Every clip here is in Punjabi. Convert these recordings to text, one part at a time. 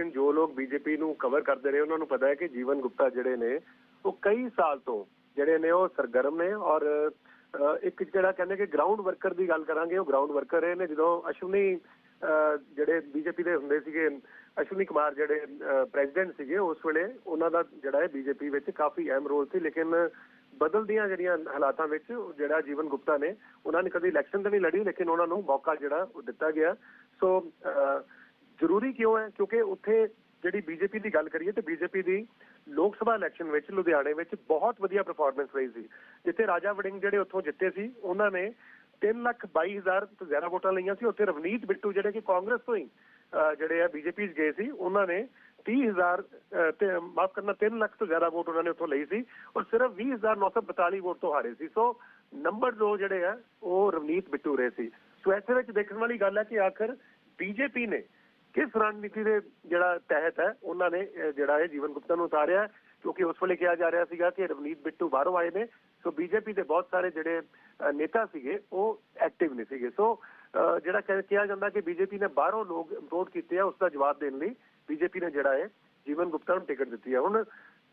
ਲੇਕਿਨ ਜੋ ਲੋਕ ਬੀਜੇਪੀ ਨੂੰ ਕਵਰ ਕਰਦੇ ਰਹੇ ਉਹਨਾਂ ਨੂੰ ਪਤਾ ਹੈ ਕਿ ਜੀਵਨ ਗੁਪਤਾ ਜਿਹੜੇ ਨੇ ਉਹ ਕਈ ਸਾਲ ਤੋਂ ਜਿਹੜੇ ਨੇ ਉਹ ਸਰਗਰਮ ਨੇ ਔਰ ਇੱਕ ਜਿਹੜਾ ਕਹਿੰਦੇ ਕਿ ਗਰਾਊਂਡ ਵਰਕਰ ਦੀ ਗੱਲ ਕਰਾਂਗੇ ਉਹ ਗਰਾਊਂਡ ਵਰਕਰ ਰਹੇ ਨੇ ਜਦੋਂ ਅਸ਼ਵਨੀ ਜਿਹੜੇ ਬੀਜੇਪੀ ਦੇ ਹੁੰਦੇ ਸੀਗੇ ਅਸ਼ਵਨੀ ਕੁਮਾਰ ਜਿਹੜੇ ਪ੍ਰੈਜ਼ੀਡੈਂਟ ਸੀਗੇ ਉਸ ਵੇਲੇ ਉਹਨਾਂ ਦਾ ਜਿਹੜਾ ਹੈ ਬੀਜੇਪੀ ਵਿੱਚ ਕਾਫੀ ਅਹਿਮ ਰੋਲ ਸੀ ਲੇਕਿਨ ਬਦਲਦੀਆਂ ਜਿਹੜੀਆਂ ਹਾਲਾਤਾਂ ਵਿੱਚ ਜਿਹੜਾ ਜੀਵਨ ਗੁਪਤਾ ਨੇ ਉਹਨਾਂ ਨੇ ਕਦੇ ਇਲੈਕਸ਼ਨ ਤਾਂ ਨਹੀਂ ਲੜੀ ਲੇਕਿਨ ਉਹਨਾਂ ਨੂੰ ਮੌਕਾ ਜਿਹੜਾ ਉਹ ਦਿੱਤਾ ਗਿਆ। ਸੋ ਅ, ਜ਼ਰੂਰੀ ਕਿਉਂ ਹੈ? ਕਿਉਂਕਿ ਉੱਥੇ ਜਿਹੜੀ ਬੀਜੇਪੀ ਦੀ ਗੱਲ ਕਰੀਏ ਤੇ ਬੀਜੇਪੀ ਦੀ ਲੋਕ ਸਭਾ ਇਲੈਕਸ਼ਨ ਵਿੱਚ ਲੁਧਿਆਣੇ ਵਿੱਚ ਬਹੁਤ ਵਧੀਆ ਪਰਫਾਰਮੈਂਸ ਰਹੀ ਸੀ। ਜਿੱਥੇ ਰਾਜਾ ਵੜਿੰਗ ਜਿਹੜੇ ਉੱਥੋਂ ਜਿੱਤੇ ਸੀ ਉਹਨਾਂ ਨੇ 3 ਲੱਖ 22 ਹਜ਼ਾਰ ਤੋਂ ਜ਼ਿਆਦਾ ਵੋਟਾਂ ਲਈਆਂ ਸੀ। ਉੱਥੇ ਰਵਨੀਤ ਬਿੱਟੂ ਜਿਹੜੇ ਕਿ ਕਾਂਗਰਸ ਤੋਂ ਹੀ ਅਹ, ਜਿਹੜੇ ਆ ਬੀਜੇਪੀ 'ਚ ਗਏ ਸੀ ਉਹਨਾਂ ਨੇ 30000 ਅਹ, ਤੇ ਮਾਫ ਕਰਨਾ 3 ਲੱਖ ਤੋਂ ਜ਼ਿਆਦਾ ਵੋਟ ਉਹਨਾਂ ਨੇ ਉੱਥੋਂ ਲਈ ਸੀ ਔਰ ਸਿਰਫ 20942 ਵੋਟ ਤੋਂ ਹਾਰੇ ਸੀ। ਸੋ ਨੰਬਰ 2 ਜਿਹੜੇ ਆ ਉਹ ਰਵਨੀਤ ਬਿੱਟੂ ਰਹੇ ਸੀ। ਸੋ ਐਸੇ ਵਿੱਚ ਦੇਖਣ ਵਾਲੀ ਗੱਲ ਹੈ ਕਿ ਆਖਰ ਬੀਜੇਪੀ ਨੇ ਕਿਸ ਰਣਨੀਤੀ ਦੇ ਜਿਹੜਾ ਤਹਿਤ ਹੈ ਉਹਨਾਂ ਨੇ ਜਿਹੜਾ ਹੈ ਜੀਵਨ ਗੁਪਤਾ ਨੂੰ ਉਤਾਰਿਆ ਕਿਉਂਕਿ ਉਸ ਵੇਲੇ ਕਿਹਾ ਜਾ ਰਿਹਾ ਸੀਗਾ ਕਿ ਰਵਨੀਤ ਬਿੱਟੂ ਬਾਹਰੋਂ ਆਏ ਨੇ ਸੋ ਬੀਜੇਪੀ ਦੇ ਬਹੁਤ ਸਾਰੇ ਜਿਹੜੇ ਨੇਤਾ ਸੀਗੇ ਉਹ ਐਕਟਿਵ ਨਹੀਂ ਸੀਗੇ। ਸੋ ਅਹ, ਜਿਹੜਾ ਕਿਹਾ ਜਾਂਦਾ ਕਿ ਬੀਜੇਪੀ ਨੇ ਬਾਹਰੋਂ ਲੋਕ ਵੋਟ ਕੀਤੇ ਆ ਉਸ ਦਾ ਜਵਾਬ ਦੇਣ ਲਈ ਬੀਜੇਪੀ ਨੇ ਜਿਹੜਾ ਹੈ ਜੀਵਨ ਗੁਪਤਾ ਨੂੰ ਟਿਕਟ ਦਿੱਤੀ ਹੈ ਹੁਣ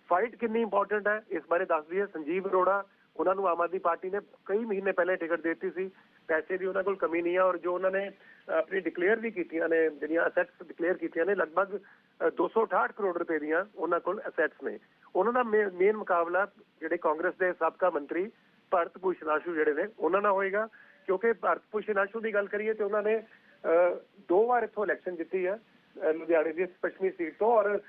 ਫਾਈਟ ਕਿੰਨੀ ਇੰਪੋਰਟੈਂਟ ਹੈ ਇਸ ਬਾਰੇ ਦੱਸਦੀ ਹੈ ਸੰਜੀਵ ਅਰੋੜਾ ਉਹਨਾਂ ਨੂੰ ਆਮ ਆਦਮੀ ਪਾਰਟੀ ਨੇ ਕਈ ਮਹੀਨੇ ਪਹਿਲੇ ਟਿਕਟ ਦੇ ਦਿੱਤੀ ਸੀ। ਪੈਸੇ ਦੀ ਉਹਨਾਂ ਕੋਲ ਕਮੀ ਨਹੀਂ ਹੈ ਔਰ ਜੋ ਉਹਨਾਂ ਨੇ ਆਪਣੀ ਡਿਕਲੇਅਰ ਵੀ ਕੀਤੀਆਂ ਨੇ ਜਿਹੜੀਆਂ ਅਸੈਟਸ ਡਿਕਲੇਅਰ ਕੀਤੀਆਂ ਨੇ ਲਗਭਗ ਅ, 268 ਕਰੋੜ ਰੁਪਏ ਦੀਆਂ ਉਹਨਾਂ ਕੋਲ ਅਸੈਟਸ ਨੇ। ਉਹਨਾਂ ਦਾ ਮੇਨ ਮੁਕਾਬਲਾ ਜਿਹੜੇ ਕਾਂਗਰਸ ਦੇ ਸਾਬਕਾ ਮੰਤਰੀ ਭਾਰਤ ਭੂਸ਼ਣ ਆਸ਼ੂ ਜਿਹੜੇ ਨੇ ਉਹਨਾਂ ਨਾਲ ਹੋਏਗਾ। ਕਿਉਂਕਿ ਭਾਰਤ ਭੂਸ਼ਣ ਆਸ਼ੂ ਦੀ ਗੱਲ ਕਰੀਏ ਤੇ ਉਹਨਾਂ ਨੇ ਅ, ਦੋ ਵਾਰ ਇੱਥੋਂ ਇਲੈਕਸ਼ਨ ਜਿੱਤੀ ਹੈ ਲੁਧਿਆਣੇ ਦੀ ਪੱਛਮੀ ਸੀਟ ਤੋਂ ਔਰ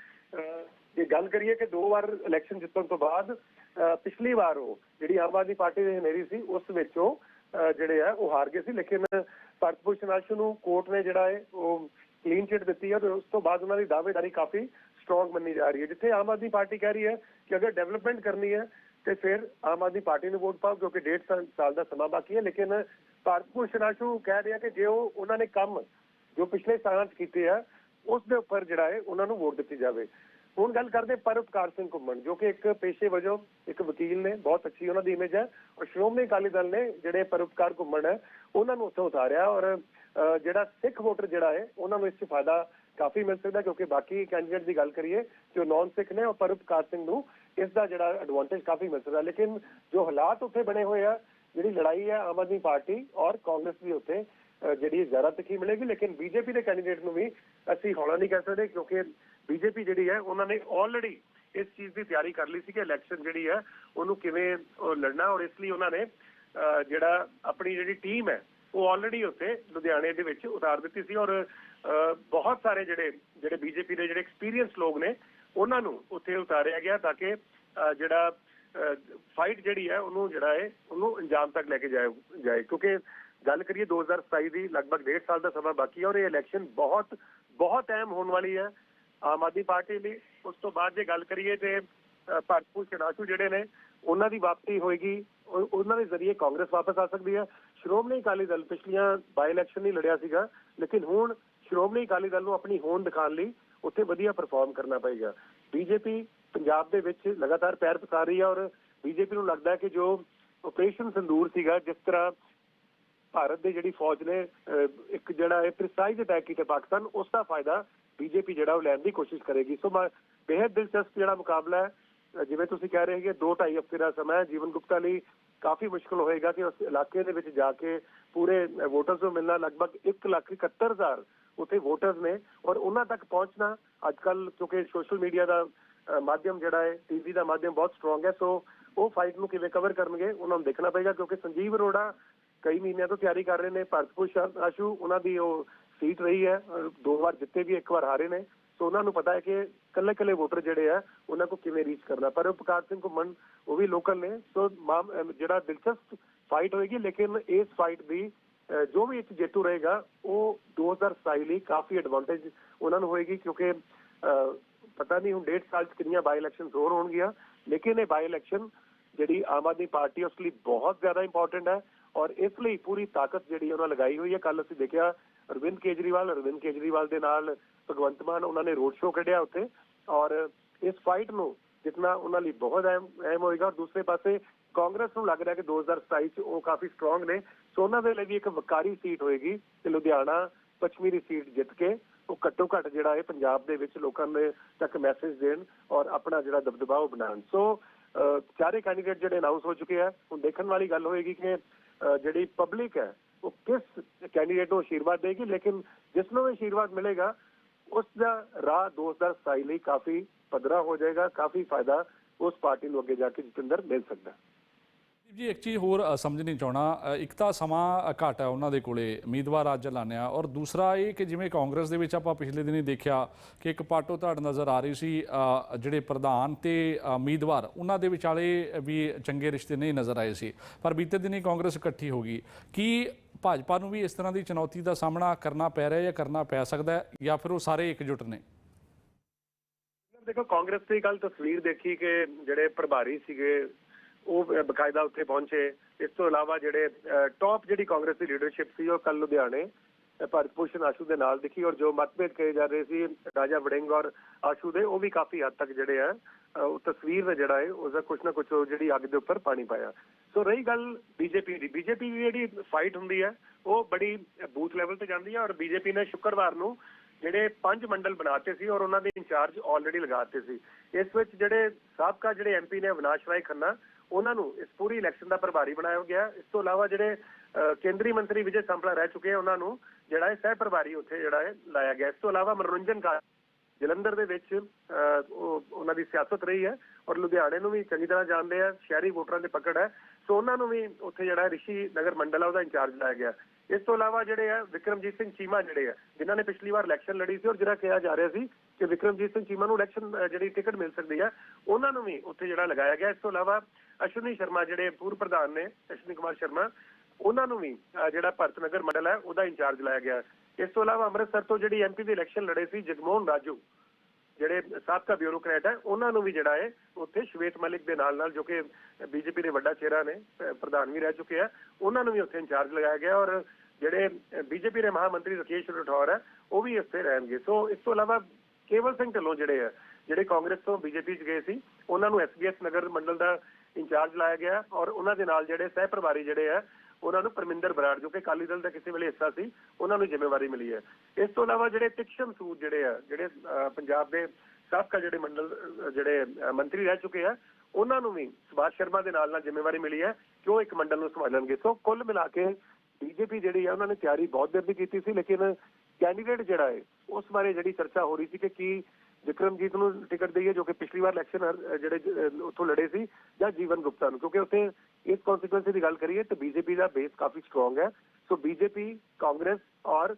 ਜੇ ਗੱਲ ਕਰੀਏ ਕਿ ਦੋ ਵਾਰ ਇਲੈਕਸ਼ਨ ਜਿੱਤਣ ਤੋਂ ਬਾਅਦ ਅ, ਪਿਛਲੀ ਵਾਰ ਉਹ ਜਿਹੜੀ ਆਮ ਆਦਮੀ ਪਾਰਟੀ ਦੇ ਹਨੇਰੀ ਸੀ ਉਸ ਵਿੱਚ ਉਹ ਜਿਹੜੇ ਆ, ਉਹ ਹਾਰ ਗਏ ਸੀ। ਲੇਕਿਨ ਭਾਰਤ ਭੂਸ਼ਣ ਆਸ਼ੂ ਨੂੰ ਕੋਰਟ ਨੇ ਜਿਹੜਾ ਹੈ ਉਹ ਕਲੀਨ ਚਿਟ ਦਿੱਤੀ ਹੈ ਤੇ ਉਸ ਤੋਂ ਬਾਅਦ ਉਹਨਾਂ ਦੀ ਦਾਅਵੇਦਾਰੀ ਕਾਫੀ ਸਟਰੋਂਗ ਮੰਨੀ ਜਾ ਰਹੀ ਹੈ। ਜਿੱਥੇ ਆਮ ਆਦਮੀ ਪਾਰਟੀ ਕਹਿ ਰਹੀ ਹੈ ਕਿ ਅਗਰ ਡਿਵੈਲਪਮੈਂਟ ਕਰਨੀ ਹੈ, ਤੇ ਫਿਰ ਆਮ ਆਦਮੀ ਪਾਰਟੀ ਨੂੰ ਵੋਟ ਪਾਓ, ਕਿਉਂਕਿ ਡੇਢ ਸਾਲ ਦਾ ਸਮਾਂ ਬਾਕੀ ਹੈ। ਲੇਕਿਨ ਭਾਰਤ ਭੂਸ਼ਣ ਆਸ਼ੂ ਕਹਿ ਰਿਹਾ ਕਿ ਜੇ ਉਹ, ਉਹਨਾਂ ਨੇ ਕੰਮ ਜੋ ਪਿਛਲੇ ਸਾਲਾਂ 'ਚ ਕੀਤੇ ਆ, ਉਸ ਦੇ ਉੱਪਰ ਜਿਹੜਾ ਹੈ, ਉਹਨਾਂ ਨੂੰ ਵੋਟ ਦਿੱਤੀ ਜਾਵੇ। ਹੁਣ ਗੱਲ ਕਰਦੇ ਪਰਉਪਕਾਰ ਸਿੰਘ ਘੁੰਮਣ ਜੋ ਕਿ ਇੱਕ ਪੇਸ਼ੇ ਵਜੋਂ ਇੱਕ ਵਕੀਲ ਨੇ ਬਹੁਤ ਅੱਛੀ ਉਹਨਾਂ ਦੀ ਇਮੇਜ ਹੈ ਔਰ ਸ਼੍ਰੋਮਣੀ ਅਕਾਲੀ ਦਲ ਨੇ ਜਿਹੜੇ ਪਰਉਪਕਾਰ ਘੁੰਮਣ ਹੈ ਉਹਨਾਂ ਨੂੰ ਉੱਥੋਂ ਉਤਾਰਿਆ ਔਰ ਅ, ਜਿਹੜਾ ਸਿੱਖ ਵੋਟਰ ਜਿਹੜਾ ਹੈ ਉਹਨਾਂ ਨੂੰ ਇਸ 'ਚ ਫਾਇਦਾ ਕਾਫੀ ਮਿਲ ਸਕਦਾ ਕਿਉਂਕਿ ਬਾਕੀ ਕੈਂਡੀਡੇਟ ਦੀ ਗੱਲ ਕਰੀਏ ਜੋ ਨਾਨ ਸਿੱਖ ਨੇ ਉਹ ਪਰਉਪਕਾਰ ਸਿੰਘ ਨੂੰ ਇਸ ਦਾ ਜਿਹੜਾ ਐਡਵਾਂਟੇਜ ਕਾਫੀ ਮਿਲ ਸਕਦਾ ਲੇਕਿਨ ਜੋ ਹਾਲਾਤ ਉੱਥੇ ਬਣੇ ਹੋਏ ਆ ਜਿਹੜੀ ਲੜਾਈ ਹੈ ਆਮ ਆਦਮੀ ਪਾਰਟੀ ਔਰ ਕਾਂਗਰਸ ਦੀ ਉੱਥੇ ਅ, ਜਿਹੜੀ ਜ਼ਿਆਦਾ ਤਿੱਖੀ ਮਿਲੇਗੀ ਲੇਕਿਨ ਬੀਜੇਪੀ ਦੇ ਕੈਂਡੀਡੇਟ ਨੂੰ ਵੀ ਅਸੀਂ ਹੌਲਾ ਨਹੀਂ ਕਹਿ ਸਕਦੇ ਕਿਉਂਕਿ ਬੀਜੇਪੀ ਜਿਹੜੀ ਹੈ ਉਹਨਾਂ ਨੇ ਆਲਰੇਡੀ ਇਸ ਚੀਜ਼ ਦੀ ਤਿਆਰੀ ਕਰ ਲਈ ਸੀ ਕਿ ਇਲੈਕਸ਼ਨ ਜਿਹੜੀ ਹੈ ਉਹਨੂੰ ਕਿਵੇਂ ਲੜਨਾ ਔਰ ਇਸ ਲਈ ਉਹਨਾਂ ਨੇ ਅ, ਜਿਹੜਾ ਆਪਣੀ ਜਿਹੜੀ ਟੀਮ ਹੈ ਉਹ ਆਲਰੇਡੀ ਉੱਥੇ ਲੁਧਿਆਣੇ ਦੇ ਵਿੱਚ ਉਤਾਰ ਦਿੱਤੀ ਸੀ ਔਰ ਅ, ਬਹੁਤ ਸਾਰੇ ਜਿਹੜੇ ਜਿਹੜੇ ਬੀਜੇਪੀ ਦੇ ਜਿਹੜੇ ਐਕਸਪੀਰੀਅੰਸ ਲੋਕ ਨੇ ਉਹਨਾਂ ਨੂੰ ਉੱਥੇ ਉਤਾਰਿਆ ਗਿਆ ਤਾਂ ਕਿ ਅ, ਜਿਹੜਾ ਫਾਈਟ ਜਿਹੜੀ ਹੈ ਉਹਨੂੰ ਜਿਹੜਾ ਹੈ ਉਹਨੂੰ ਅੰਜਾਮ ਤੱਕ ਲੈ ਕੇ ਜਾਏ ਜਾਏ। ਕਿਉਂਕਿ ਗੱਲ ਕਰੀਏ 2027 ਦੀ ਲਗਭਗ ਡੇਢ ਸਾਲ ਦਾ ਸਮਾਂ ਬਾਕੀ ਹੈ ਔਰ ਇਹ ਇਲੈਕਸ਼ਨ ਬਹੁਤ ਬਹੁਤ ਅਹਿਮ ਹੋਣ ਵਾਲੀ ਹੈ। ਆਮ ਆਦਮੀ ਪਾਰਟੀ ਲਈ ਉਸ ਤੋਂ ਬਾਅਦ ਜੇ ਗੱਲ ਕਰੀਏ ਤੇ ਅ, ਭਾਰਤ ਭੂਸ਼ਣ ਜਿਹੜੇ ਨੇ ਉਹਨਾਂ ਦੀ ਵਾਪਸੀ ਹੋਏਗੀ ਉਹਨਾਂ ਦੇ ਜ਼ਰੀਏ ਕਾਂਗਰਸ ਵਾਪਸ ਆ ਸਕਦੀ ਹੈ। ਸ਼੍ਰੋਮਣੀ ਅਕਾਲੀ ਦਲ ਪਿਛਲੀਆਂ ਬਾਈ ਇਲੈਕਸ਼ਨ ਨਹੀਂ ਲੜਿਆ ਸੀਗਾ ਲੇਕਿਨ ਹੁਣ ਸ਼੍ਰੋਮਣੀ ਅਕਾਲੀ ਦਲ ਨੂੰ ਆਪਣੀ ਹੋਂਦ ਦਿਖਾਉਣ ਲਈ ਉੱਥੇ ਵਧੀਆ ਪਰਫਾਰਮ ਕਰਨਾ ਪਏਗਾ। ਬੀਜੇਪੀ ਪੰਜਾਬ ਦੇ ਵਿੱਚ ਲਗਾਤਾਰ ਪੈਰ ਪਸਾਰ ਰਹੀ ਹੈ ਔਰ ਬੀਜੇਪੀ ਨੂੰ ਲੱਗਦਾ ਹੈ ਕਿ ਜੋ ਆਪਰੇਸ਼ਨ ਸੰਦੂਰ ਸੀਗਾ ਜਿਸ ਤਰ੍ਹਾਂ ਭਾਰਤ ਦੀ ਜਿਹੜੀ ਫੌਜ ਨੇ ਇੱਕ ਜਿਹੜਾ ਹੈ ਪ੍ਰੀਸਾਈਜ਼ ਅਟੈਕ ਕੀਤਾ ਪਾਕਿਸਤਾਨ ਉਸ ਦਾ ਫਾਇਦਾ ਬੀਜੇਪੀ ਜਿਹੜਾ ਉਹ ਲੈਣ ਦੀ ਕੋਸ਼ਿਸ਼ ਕਰੇਗੀ। ਸੋ ਮੈਂ ਬੇहद ਦਿਲਚਸਪ ਜਿਹੜਾ ਮੁਕਾਬਲਾ ਹੈ, ਜਿਵੇਂ ਤੁਸੀਂ ਕਹਿ ਰਹੇ ਕਿ 2.5 ਹਫ਼ਤੇ ਦਾ ਸਮਾਂ ਹੈ। ਜੀਵਨ ਗੁਪਤਾ ਲਈ ਕਾਫੀ ਮੁਸ਼ਕਲ ਹੋਏਗਾ ਕਿ ਉਸ ਇਲਾਕੇ ਦੇ ਵਿੱਚ ਜਾ ਕੇ ਪੂਰੇ ਵੋਟਰਸ ਨੂੰ ਮਿਲਣਾ। ਲਗਭਗ 171000 ਉੱਥੇ ਵੋਟਰਸ ਨੇ ਔਰ ਉਹਨਾਂ ਤੱਕ ਪਹੁੰਚਣਾ ਅੱਜ ਕੱਲ ਕਿਉਂਕਿ ਸੋਸ਼ਲ ਮੀਡੀਆ ਦਾ ਮਾਧਿਅਮ ਜਿਹੜਾ ਹੈ ਟੀਵੀ ਦਾ ਮਾਧਿਅਮ ਬਹੁਤ ਸਟਰੋਂਗ ਹੈ। ਸੋ ਉਹ ਫਾਈਟ ਨੂੰ ਕਿਵੇਂ ਕਵਰ ਕਰਨਗੇ, ਉਹਨਾਂ ਨੂੰ ਦੇਖਣਾ ਪਏਗਾ, ਕਿਉਂਕਿ ਸੰਜੀਵ ਅਰੋੜਾ ਕਈ ਮਹੀਨਿਆਂ ਤੋਂ ਤਿਆਰੀ ਕਰ ਰਹੇ ਨੇ। ਭਾਰਤ ਭੂਸ਼ਣ, ਆਸ਼ੂ, ਉਹਨਾਂ ਦੀ ਉਹ ਸੀਟ ਰਹੀ ਹੈ ਦੋ ਵਾਰ ਜਿੱਤੇ ਵੀ ਇੱਕ ਵਾਰ ਹਾਰੇ ਨੇ। ਸੋ ਉਹਨਾਂ ਨੂੰ ਪਤਾ ਹੈ ਕਿ ਕੱਲੇ ਕੱਲੇ ਵੋਟਰ ਜਿਹੜੇ ਆ ਉਹਨਾਂ ਕੋ ਕਿਵੇਂ ਰੀਚ ਕਰਨਾ। ਪਰ ਉਹ ਉਪਕਾਰ ਸਿੰਘ ਘੁੰਮਣ ਉਹ ਵੀ ਲੋਕਲ ਨੇ। ਸੋ ਮਾਮ- ਜਿਹੜਾ ਦਿਲਚਸਪ ਫਾਈਟ ਹੋਏਗੀ ਲੇਕਿਨ ਇਸ ਫਾਈਟ ਦੀ ਜੋ ਵੀ ਇੱਕ ਜੇਤੂ ਰਹੇਗਾ ਉਹ 2027 ਲਈ ਕਾਫੀ ਐਡਵਾਂਟੇਜ ਉਹਨਾਂ ਨੂੰ ਹੋਏਗੀ ਕਿਉਂਕਿ ਅਹ, ਪਤਾ ਨਹੀਂ ਹੁਣ ਡੇਢ ਸਾਲ ਚ ਕਿੰਨੀਆਂ ਬਾਈ ਇਲੈਕਸ਼ਨ ਹੋਰ ਹੋਣਗੀਆਂ। ਲੇਕਿਨ ਇਹ ਬਾਈ ਇਲੈਕਸ਼ਨ ਜਿਹੜੀ ਆਮ ਆਦਮੀ ਪਾਰਟੀ ਉਸ ਲਈ ਬਹੁਤ ਜ਼ਿਆਦਾ ਇੰਪੋਰਟੈਂਟ ਹੈ। ਔਰ ਇਸ ਲਈ ਪੂਰੀ ਤਾਕਤ ਜਿਹੜੀ ਉਹਨਾਂ ਲਗਾਈ ਹੋਈ ਹੈ। ਕੱਲ ਅਸੀਂ ਦੇਖਿਆ ਅਰਵਿੰਦ ਕੇਜਰੀਵਾਲ ਅਰਵਿੰਦ ਕੇਜਰੀਵਾਲ ਦੇ ਨਾਲ ਭਗਵੰਤ ਮਾਨ ਉਹਨਾਂ ਨੇ ਰੋਡ ਸ਼ੋਅ ਕੱਢਿਆ ਉੱਥੇ ਔਰ ਇਸ ਫਾਈਟ ਨੂੰ ਜਿਤਨਾ ਉਹਨਾਂ ਲਈ ਬਹੁਤ ਅਹਿਮ ਅਹਿਮ ਹੋਏਗਾ ਔਰ ਦੂਸਰੇ ਪਾਸੇ ਕਾਂਗਰਸ ਨੂੰ ਲੱਗ ਰਿਹਾ ਕਿ 2027 ਚ ਉਹ ਕਾਫੀ ਸਟਰੋਂਗ ਨੇ। ਸੋ ਉਹਨਾਂ ਦੇ ਲਈ ਵੀ ਇੱਕ ਵਕਾਰੀ ਸੀਟ ਹੋਏਗੀ ਤੇ ਲੁਧਿਆਣਾ ਪੱਛਮੀ ਦੀ ਸੀਟ ਜਿੱਤ ਕੇ ਉਹ ਘੱਟੋ ਘੱਟ ਜਿਹੜਾ ਹੈ ਪੰਜਾਬ ਦੇ ਵਿੱਚ ਲੋਕਾਂ ਦੇ ਤੱਕ ਮੈਸੇਜ ਦੇਣ ਔਰ ਆਪਣਾ ਜਿਹੜਾ ਦਬਦਬਾ ਉਹ ਬਣਾਉਣ। ਸੋ ਅਹ, ਚਾਰੇ ਕੈਂਡੀਡੇਟ ਜਿਹੜੇ ਅਨਾਉਂਸ ਹੋ ਚੁੱਕੇ ਆ ਹੁਣ ਦੇਖਣ ਵਾਲੀ ਗੱਲ ਹੋਏਗੀ ਕਿ ਜਿਹੜੀ ਪਬਲਿਕ ਹੈ ਉਹ ਕਿਸ ਕੈਂਡੀਡੇਟ ਨੂੰ ਆਸ਼ੀਰਵਾਦ ਦੇਗੀ ਲੇਕਿਨ ਜਿਸ ਨੂੰ ਵੀ ਮਿਲੇਗਾ ਉਸ ਦਾ ਰਾਹ 2027 ਲਈ ਕਾਫੀ ਪੱਧਰਾ ਹੋ ਜਾਏਗਾ ਕਾਫੀ ਫਾਇਦਾ ਉਸ ਪਾਰਟੀ ਨੂੰ ਅੱਗੇ ਜਾ ਕੇ ਜਤਿੰਦਰ ਮਿਲ ਸਕਦਾ ਜੀ ਇੱਕ ਚੀਜ਼ ਹੋਰ ਅ, ਸਮਝਣੀ ਚਾਹਣਾ ਇੱਕ ਤਾਂ ਸਮਾਂ ਅ, ਹੈ ਉਹਨਾਂ ਦੇ ਕੋਲੇ ਉਮੀਦਵਾਰ ਅੱਜ ਲਾਣਿਆ ਔਰ ਦੂਸਰਾ ਇਹ ਕਿ ਜਿਵੇਂ ਕਾਂਗਰਸ ਦੇ ਵਿੱਚ ਆਪਾਂ ਪਿਛਲੇ ਦਿਨੀ ਦੇਖਿਆ ਕਿ ਇੱਕ ਪਾਟੋ ਧੜ ਨਜ਼ਰ ਆ ਰਹੀ ਸੀ ਜਿਹੜੇ ਪ੍ਰਧਾਨ ਤੇ ਉਮੀਦਵਾਰ ਉਹਨਾਂ ਦੇ ਵਿਚਾਲੇ ਵੀ ਚੰਗੇ ਰਿਸ਼ਤੇ ਨਹੀਂ ਨਜ਼ਰ ਆਏ ਸੀ ਪਰ ਬੀਤੇ ਦਿਨੀ ਕਾਂਗਰਸ ਇਕੱਠੀ ਹੋ ਗਈ ਕਿ ਭਾਜਪਾ ਨੂੰ ਵੀ ਇਸ ਤਰ੍ਹਾਂ ਦੀ ਚੁਣੌਤੀ ਦਾ ਸਾਹਮਣਾ ਕਰਨਾ ਪੈ ਰਿਹਾ ਜਾਂ ਕਰਨਾ ਪੈ ਸਕਦਾ ਹੈ ਜਾਂ ਫਿਰ ਉਹ ਸਾਰੇ ਇਕਜੁੱਟ ਨੇ? ਦੇਖੋ, ਕਾਂਗਰਸ ਦੀ ਕੱਲ ਤਸਵੀਰ ਦੇਖੀ ਕਿ ਜਿਹੜੇ ਪ੍ਰਭਾਰੀ ਸੀਗੇ, ਉਹ ਬਕਾਇਦਾ ਉੱਥੇ ਪਹੁੰਚੇ। ਇਸ ਤੋਂ ਇਲਾਵਾ ਜਿਹੜੇ ਟੌਪ ਜਿਹੜੀ ਕਾਂਗਰਸ ਦੀ ਲੀਡਰਸ਼ਿਪ ਸੀ, ਉਹ ਕੱਲ ਲੁਧਿਆਣੇ ਅ, ਭਾਰਤ ਭੂਸ਼ਣ ਆਸ਼ੂ ਦੇ ਨਾਲ ਦਿਖੀ ਔਰ ਜੋ ਮਤਭੇਦ ਕਹੇ ਜਾ ਰਹੇ ਸੀ ਰਾਜਾ ਵੜਿੰਗ ਔਰ ਆਸ਼ੂ ਦੇ ਉਹ ਵੀ ਕਾਫੀ ਹੱਦ ਤੱਕ ਜਿਹੜੇ ਆ ਉਹ ਤਸਵੀਰ ਦਾ ਜਿਹੜਾ ਹੈ ਉਸ ਦਾ ਕੁਛ ਨਾ ਕੁਛ ਉਹ ਜਿਹੜੀ ਅੱਗ ਦੇ ਉੱਪਰ ਪਾਣੀ ਪਾਇਆ। ਸੋ ਰਹੀ ਗੱਲ ਬੀਜੇਪੀ ਦੀ ਬੀਜੇਪੀ ਦੀ ਜਿਹੜੀ ਫਾਈਟ ਹੁੰਦੀ ਹੈ ਉਹ ਬੜੀ ਬੂਥ ਲੈਵਲ ਤੇ ਜਾਂਦੀ ਹੈ ਔਰ ਬੀਜੇਪੀ ਨੇ ਸ਼ੁੱਕਰਵਾਰ ਨੂੰ ਜਿਹੜੇ ਪੰਜ ਮੰਡਲ ਬਣਾਤੇ ਸੀ ਔਰ ਉਹਨਾਂ ਦੇ ਇੰਚਾਰਜ ਆਲਰੇਡੀ ਲਗਾਤੇ ਸੀ। ਇਸ ਵਿੱਚ ਜਿਹੜੇ ਸਾਬਕਾ ਜਿਹੜੇ ਐਮਪੀ ਨੇ ਅਵਿਨਾਸ਼ ਰਾਏ ਖੰਨਾ ਉਹਨਾਂ ਨੂੰ ਇਸ ਪੂਰੀ ਇਲੈਕਸ਼ਨ ਦਾ ਪ੍ਰਭਾਰੀ ਬਣਾਇਆ ਗਿਆ। ਇਸ ਤੋਂ ਇਲਾਵਾ ਜਿਹੜੇ ਅਹ, ਕੇਂਦਰੀ ਮੰਤਰੀ ਵਿਜੇ ਸੰਪਲਾ ਰਹਿ ਚੁੱਕੇ ਆ ਉਹਨਾਂ ਨੂੰ ਜਿਹੜਾ ਹੈ ਸਹਿ ਪ੍ਰਭਾਰੀ ਉੱਥੇ ਜਿਹੜਾ ਹੈ ਲਾਇਆ ਗਿਆ। ਇਸ ਤੋਂ ਇਲਾਵਾ ਮਨੋਰੰਜਨ ਕਾ ਜਲੰਧਰ ਦੇ ਵਿੱਚ ਅਹ, ਉਹਨਾਂ ਦੀ ਸਿਆਸਤ ਰਹੀ ਹੈ ਔਰ ਲੁਧਿਆਣੇ ਨੂੰ ਵੀ ਚੰਗੀ ਤਰ੍ਹਾਂ ਜਾਣਦੇ ਆ ਸ਼ਹਿਰੀ ਵੋਟਰਾਂ ਦੇ ਪਕੜ ਹੈ। ਸੋ ਉਹਨਾਂ ਨੂੰ ਵੀ ਉੱਥੇ ਜਿਹੜਾ ਰਿਸ਼ੀ ਨਗਰ ਮੰਡਲ ਆ ਉਹਦਾ ਇੰਚਾਰਜ ਲਾਇਆ ਗਿਆ। ਇਸ ਤੋਂ ਇਲਾਵਾ ਜਿਹੜੇ ਆ ਵਿਕਰਮਜੀਤ ਸਿੰਘ ਚੀਮਾ ਜਿਹੜੇ ਆ ਜਿਨ੍ਹਾਂ ਨੇ ਪਿਛਲੀ ਵਾਰ ਇਲੈਕਸ਼ਨ ਲੜੀ ਸੀ ਔਰ ਜਿਹੜਾ ਕਿਹਾ ਜਾ ਰਿਹਾ ਸੀ ਕਿ ਵਿਕਰਮਜੀਤ ਸਿੰਘ ਚੀਮਾ ਨੂੰ ਇਲੈਕਸ਼ਨ ਜਿਹੜੀ ਟਿਕਟ ਮਿਲ ਸਕਦੀ ਹੈ ਉਹਨਾਂ ਨੂੰ ਵੀ ਉੱਥੇ ਜਿਹੜਾ ਲਗਾਇਆ ਗਿਆ। ਇਸ ਤੋਂ ਇਲਾਵਾ ਅਸ਼ਵਨੀ ਸ਼ਰਮਾ, ਜਿਹੜੇ ਪੂਰਵ ਪ੍ਰਧਾਨ ਨੇ, ਅਸ਼ਵਨੀ ਕੁਮਾਰ ਸ਼ਰਮਾ, ਉਹਨਾਂ ਨੂੰ ਵੀ ਜਿਹੜਾ ਭਰਤ ਨਗਰ ਮੰਡਲ ਹੈ, ਉਹਦਾ ਇੰਚਾਰਜ ਲਾਇਆ ਗਿਆ। ਇਸ ਤੋਂ ਇਲਾਵਾ ਅੰਮ੍ਰਿਤਸਰ ਤੋਂ ਜਿਹੜੀ ਐਮਪੀ ਦੀ ਇਲੈਕਸ਼ਨ ਲੜੇ ਸੀ, ਜਗਮੋਹਨ ਰਾਜੂ, ਜਿਹੜੇ ਸਾਬਕਾ ਬਿਊਰੋਕਰੈਟ ਹੈ, ਉਹਨਾਂ ਨੂੰ ਵੀ ਜਿਹੜਾ ਹੈ, ਉੱਥੇ ਸ਼ਵੇਤ ਮਲਿਕ ਦੇ ਨਾਲ ਨਾਲ ਜੋ ਕਿ ਬੀਜੇਪੀ ਦੇ ਵੱਡਾ ਚਿਹਰਾ ਨੇ ਪ੍ਰਧਾਨ ਵੀ ਰਹਿ ਚੁੱਕੇ ਆ, ਉਹਨਾਂ ਨੂੰ ਵੀ ਉੱਥੇ ਇੰਚਾਰਜ ਲਗਾਇਆ ਗਿਆ ਔਰ ਜਿਹੜੇ ਬੀਜੇਪੀ ਦੇ ਮਹਾਮੰਤਰੀ ਰਕੇਸ਼ ਰਠੌਰ ਹੈ, ਉਹ ਵੀ ਇੱਥੇ ਰਹਿਣਗੇ। ਸੋ ਇਸ ਤੋਂ ਇਲਾਵਾ ਕੇਵਲ ਸਿੰਘ ਢਿੱਲੋਂ ਜਿਹੜੇ ਆ ਜਿਹੜੇ ਕਾਂਗਰਸ ਤੋਂ ਬੀਜੇਪੀ 'ਚ ਗਏ ਸੀ ਉਹਨਾਂ ਨੂੰ ਐਸਬੀਐਸ ਨਗਰ ਮੰਡਲ ਦਾ ਇੰਚਾਰਜ ਲਾਇਆ ਗਿਆ ਔਰ ਉਹਨਾਂ ਦੇ ਨਾਲ ਜਿਹੜੇ ਸਹਿ ਪ੍ਰਭਾਰੀ ਜਿਹੜੇ ਆ ਉਹਨਾਂ ਨੂੰ ਪਰਮਿੰਦਰ ਬਰਾੜ ਜੋ ਕਿ ਅਕਾਲੀ ਦਲ ਦਾ ਕਿਸੇ ਵੇਲੇ ਹਿੱਸਾ ਸੀ ਉਹਨਾਂ ਨੂੰ ਜ਼ਿੰਮੇਵਾਰੀ ਮਿਲੀ ਹੈ। ਇਸ ਤੋਂ ਇਲਾਵਾ ਜਿਹੜੇ ਤਿਕਸ਼ਮ ਸੂਦ ਜਿਹੜੇ ਆ ਜਿਹੜੇ ਅਹ, ਪੰਜਾਬ ਦੇ ਸਾਬਕਾ ਜਿਹੜੇ ਮੰਡਲ ਜਿਹੜੇ ਮੰਤਰੀ ਰਹਿ ਚੁੱਕੇ ਆ ਉਹਨਾਂ ਨੂੰ ਵੀ ਸੁਭਾਸ਼ ਸ਼ਰਮਾ ਦੇ ਨਾਲ ਨਾਲ ਜ਼ਿੰਮੇਵਾਰੀ ਮਿਲੀ ਹੈ ਕਿ ਉਹ ਇੱਕ ਮੰਡਲ ਨੂੰ ਸੰਭਾਲਣਗੇ। ਸੋ ਕੁੱਲ ਮਿਲਾ ਕੇ ਬੀਜੇਪੀ ਜਿਹੜੀ ਆ ਉਹਨਾਂ ਨੇ ਤਿਆਰੀ ਬਹੁਤ ਦੇਰ ਦੀ ਕੀਤੀ ਸੀ ਲੇਕਿਨ ਕੈਂਡੀਡੇਟ ਜਿਹੜਾ ਹੈ, ਉਸ ਬਾਰੇ ਜਿਹੜੀ ਚਰਚਾ ਹੋ ਰਹੀ ਸੀ ਕਿ ਕੀ ਵਿਕਰਮਜੀਤ ਨੂੰ ਟਿਕਟ ਦਈਏ ਜੋ ਕਿ ਪਿਛਲੀ ਵਾਰ ਇਲੈਕਸ਼ਨ ਜਿਹੜੇ ਉੱਥੋਂ ਲੜੇ ਸੀ, ਜਾਂ ਜੀਵਨ ਗੁਪਤਾ ਨੂੰ, ਕਿਉਂਕਿ ਉੱਥੇ ਇਸ ਕਨਸੀਕੁਐਂਸੀ ਦੀ ਗੱਲ ਕਰੀਏ ਤਾਂ ਬੀਜੇਪੀ ਦਾ ਬੇਸ ਕਾਫੀ ਸਟਰੋਂਗ ਹੈ। ਸੋ ਬੀਜੇਪੀ, ਕਾਂਗਰਸ ਔਰ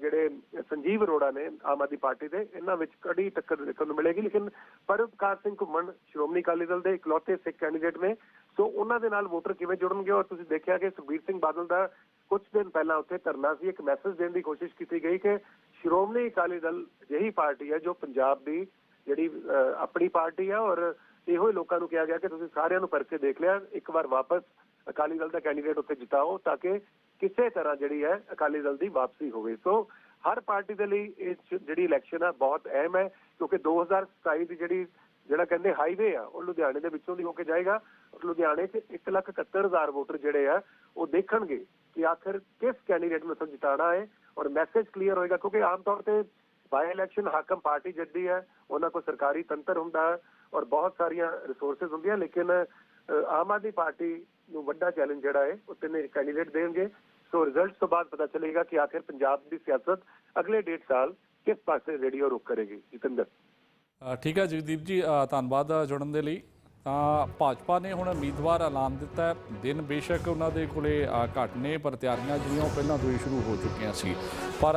ਜਿਹੜੇ ਸੰਜੀਵ ਅਰੋੜਾ ਨੇ ਆਮ ਆਦਮੀ ਪਾਰਟੀ ਦੇ ਇਹਨਾਂ ਵਿੱਚ ਕੜੀ ਟੱਕਰ ਦੇਖਣ ਨੂੰ ਮਿਲੇਗੀ। ਲੇਕਿਨ ਪਰਵਕਾਰ ਸਿੰਘ ਘੁੰਮਣ ਸ਼੍ਰੋਮਣੀ ਅਕਾਲੀ ਦਲ ਦੇ ਇਕਲੌਤੇ ਸਿੱਖ ਕੈਂਡੀਡੇਟ ਨੇ। ਸੋ ਉਹਨਾਂ ਦੇ ਨਾਲ ਵੋਟਰ ਕਿਵੇਂ ਜੁੜਨਗੇ? ਔਰ ਤੁਸੀਂ ਦੇਖਿਆ ਕਿ ਸੁਖਬੀਰ ਸਿੰਘ ਬਾਦਲ ਦਾ ਕੁਝ ਦਿਨ ਪਹਿਲਾਂ ਉੱਥੇ ਧਰਨਾ ਸੀ। ਇੱਕ ਮੈਸੇਜ ਦੇਣ ਦੀ ਕੋਸ਼ਿਸ਼ ਕੀਤੀ ਗਈ ਕਿ ਸ਼੍ਰੋਮਣੀ ਅਕਾਲੀ ਦਲ ਜਿਹੀ ਪਾਰਟੀ ਹੈ ਜੋ ਪੰਜਾਬ ਦੀ ਜਿਹੜੀ ਅਹ, ਆਪਣੀ ਪਾਰਟੀ ਹੈ ਔਰ ਇਹੋ ਹੀ ਲੋਕਾਂ ਨੂੰ ਕਿਹਾ ਗਿਆ ਕਿ ਤੁਸੀਂ ਸਾਰਿਆਂ ਨੂੰ ਪਰਖ ਕੇ ਦੇਖ ਲਿਆ। ਇੱਕ ਵਾਰ ਵਾਪਸ ਅਕਾਲੀ ਦਲ ਦਾ ਕੈਂਡੀਡੇਟ ਉੱਥੇ ਜਿਤਾਓ ਤਾਂ ਕਿ ਕਿਸੇ ਤਰ੍ਹਾਂ ਜਿਹੜੀ ਹੈ ਅਕਾਲੀ ਦਲ ਦੀ ਵਾਪਸੀ ਹੋਵੇ। ਸੋ ਹਰ ਪਾਰਟੀ ਦੇ ਲਈ ਇਹ ਜਿਹੜੀ ਇਲੈਕਸ਼ਨ ਹੈ ਬਹੁਤ ਅਹਿਮ ਹੈ, ਕਿਉਂਕਿ 2027 ਦੀ ਜਿਹੜੀ ਜਿਹੜਾ ਕਹਿੰਦੇ ਹਾਈਵੇ ਆ, ਉਹ ਲੁਧਿਆਣੇ ਦੇ ਵਿੱਚੋਂ ਦੀ ਹੋ ਕੇ ਜਾਏਗਾ। ਔਰ ਲੁਧਿਆਣੇ 'ਚ 171000 ਵੋਟਰ ਜਿਹੜੇ ਆ, ਉਹ ਦੇਖਣਗੇ ਕਿ ਆਖਰ ਕਿਸ ਕੈਂਡੀਡੇਟ ਨੂੰ ਸਾਨੂੰ ਜਿਤਾਣਾ ਹੈ ਔਰ ਮੈਸੇਜ ਕਲੀਅਰ ਹੋਏਗਾ, ਕਿਉਂਕਿ ਆਮ ਤੌਰ ਤੇ ਬਾਈ ਇਲੈਕਸ਼ਨ ਹਾਕਮ ਪਾਰਟੀ ਜਿੱਤਦੀ ਹੈ, ਉਹਨਾਂ ਕੋਲ ਸਰਕਾਰੀ ਤੰਤਰ ਹੁੰਦਾ ਹੈ ਔਰ ਬਹੁਤ ਸਾਰੀਆਂ ਰਿਸੋਰਸਸ ਹੁੰਦੀਆਂ, ਲੇਕਿਨ ਆਮ ਆਦਮੀ ਪਾਰਟੀ ਨੂੰ ਵੱਡਾ ਚੈਲੰਜ ਜਿਹੜਾ ਹੈ, ਉਹ ਤਿੰਨੇ ਕੈਂਡੀਡੇਟ ਦੇਣਗੇ। ਸੋ ਰਿਜ਼ਲਟਸ ਤੋਂ ਬਾਅਦ ਪਤਾ ਚੱਲੇਗਾ ਕਿ ਆਖਿਰ ਪੰਜਾਬ ਦੀ ਸਿਆਸਤ ਅਗਲੇ ਡੇਢ ਸਾਲ ਕਿਸ ਪਾਸੇ ਰੇਡੀਓ ਰੁਕ ਕਰੇਗੀ। ਜਤਿੰਦਰ। ਠੀਕ ਹੈ ਜਗਦੀਪ ਜੀ ਧੰਨਵਾਦ ਜੁੜਨ ਦੇ ਲਈ। ਤਾਂ ਭਾਜਪਾ ਨੇ ਹੁਣ ਉਮੀਦਵਾਰ ਐਲਾਨ ਦਿੱਤਾ ਹੈ। ਦਿਨ ਬੇਸ਼ੱਕ ਉਹਨਾਂ ਦੇ ਕੋਲੇ ਅ, ਘੱਟ ਨੇ ਪਰ ਤਿਆਰੀਆਂ ਜਿਹੜੀਆਂ ਉਹ ਪਹਿਲਾਂ ਤੋਂ ਹੀ ਸ਼ੁਰੂ ਹੋ ਚੁੱਕੀਆਂ ਸੀ। ਪਰ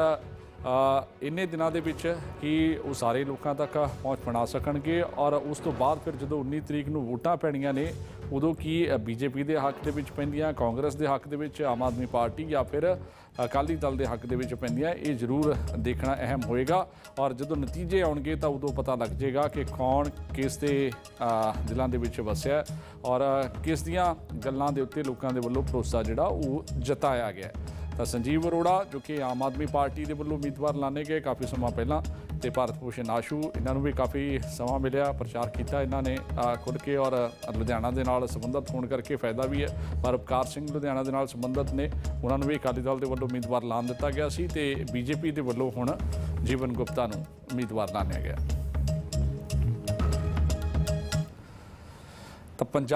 ਇੰਨੇ ਦਿਨਾਂ ਦੇ ਵਿੱਚ ਕਿ ਉਹ ਸਾਰੇ ਲੋਕਾਂ ਤੱਕ ਪਹੁੰਚ ਬਣਾ ਸਕਣਗੇ ਔਰ ਉਸ ਤੋਂ ਬਾਅਦ ਫਿਰ ਜਦੋਂ 19 ਤਰੀਕ ਨੂੰ ਵੋਟਾਂ ਪੈਣੀਆਂ ਨੇ ਉਦੋਂ ਕੀ ਬੀਜੇਪੀ ਦੇ ਹੱਕ ਦੇ ਵਿੱਚ ਪੈਂਦੀਆਂ ਕਾਂਗਰਸ ਦੇ ਹੱਕ ਦੇ ਵਿੱਚ ਆਮ ਆਦਮੀ ਪਾਰਟੀ ਜਾਂ ਫਿਰ ਅਕਾਲੀ ਦਲ ਦੇ ਹੱਕ ਦੇ ਵਿੱਚ ਪੈਂਦੀਆਂ ਇਹ ਜ਼ਰੂਰ ਦੇਖਣਾ ਅਹਿਮ ਹੋਏਗਾ। ਔਰ ਜਦੋਂ ਨਤੀਜੇ ਆਉਣਗੇ ਤਾਂ ਉਦੋਂ ਪਤਾ ਲੱਗ ਜਾਏਗਾ ਕਿ ਕੌਣ ਕਿਸ ਦੇ ਅ, ਦੇ ਵਿੱਚ ਵਸਿਆ ਔਰ ਕਿਸ ਦੀਆਂ ਗੱਲਾਂ ਦੇ ਉੱਤੇ ਲੋਕਾਂ ਦੇ ਵੱਲੋਂ ਭਰੋਸਾ ਜਿਹੜਾ ਉਹ ਜਤਾਇਆ ਗਿਆ ਤਾਂ ਸੰਜੀਵ ਅਰੋੜਾ ਜੋ ਕਿ ਆਮ ਆਦਮੀ ਪਾਰਟੀ ਦੇ ਵੱਲੋਂ ਉਮੀਦਵਾਰ ਲਾਣੇ ਗਏ ਕਾਫੀ ਸਮਾਂ ਪਹਿਲਾਂ ਤੇ ਭਾਰਤ ਭੂਸ਼ਣ ਆਸ਼ੂ ਇਹਨਾਂ ਨੂੰ ਵੀ ਕਾਫੀ ਸਮਾਂ ਮਿਲਿਆ ਪ੍ਰਚਾਰ ਕੀਤਾ ਇਹਨਾਂ ਨੇ ਅ, ਖੁੱਲ੍ਹ ਕੇ ਔਰ ਲੁਧਿਆਣਾ ਦੇ ਨਾਲ ਸੰਬੰਧਿਤ ਹੋਣ ਕਰਕੇ ਫਾਇਦਾ ਵੀ ਹੈ ਪਰ ਉਪਕਾਰ ਸਿੰਘ ਲੁਧਿਆਣਾ ਦੇ ਨਾਲ ਸੰਬੰਧਿਤ ਨੇ ਉਹਨਾਂ ਨੂੰ ਵੀ ਅਕਾਲੀ ਦਲ ਦੇ ਵੱਲੋਂ ਉਮੀਦਵਾਰ ਐਲਾਨ ਦਿੱਤਾ ਗਿਆ ਸੀ ਤੇ ਬੀਜੇਪੀ ਦੇ ਵੱਲੋਂ ਹੁਣ ਜੀਵਨ ਗੁਪਤਾ ਨੂੰ ਉਮੀਦਵਾਰ ਐਲਾਨਿਆ ਗਿਆ। ਤਾਂ ਪੰਜਾਬ